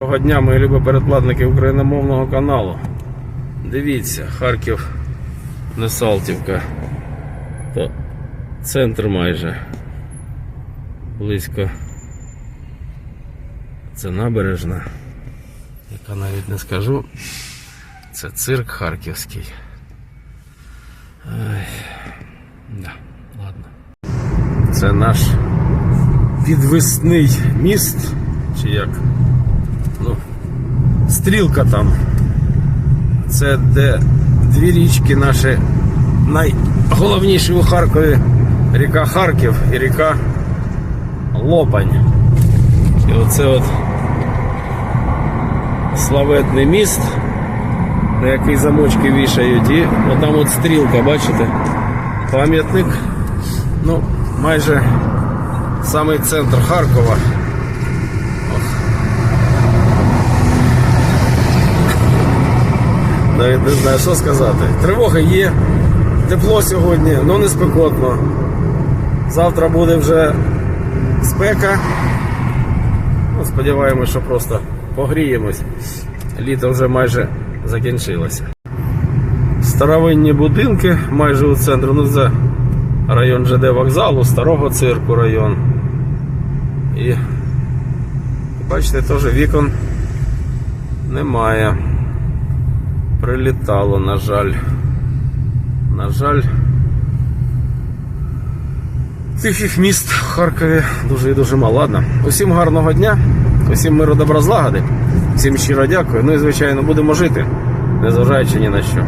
Доброго дня, мої любі передплатники україномовного каналу. Дивіться, Харків не Салтівка. То центр майже. Близько. Це набережна, яка навіть не скажу. Це цирк харківський. Ай, да, ладно. Це наш підвісний міст, чи як? Стрілка там. Це де дві річки наші найголовніші у Харкові. Ріка Харків і ріка Лопань. І оце от славетний міст, на який замочки вішають, і отам от стрілка, бачите? Пам'ятник. Ну, майже самий центр Харкова. Навіть не знаю, що сказати. Тривога є, тепло сьогодні, але не спекотно. Завтра буде вже спека. Ну, сподіваємось, що просто погріємось. Літо вже майже закінчилося. Старовинні будинки майже у центрі. Ну, це район ЖД вокзалу, старого цирку район. І бачите, теж вікон немає прилітало, на жаль. На жаль. Тихих міст в Харкові дуже і дуже мало. Ладно. Усім гарного дня, усім миру добра злагоди, всім щиро дякую. Ну і звичайно будемо жити, незважаючи ні на що.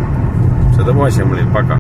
Все, до побачення, блін, пока.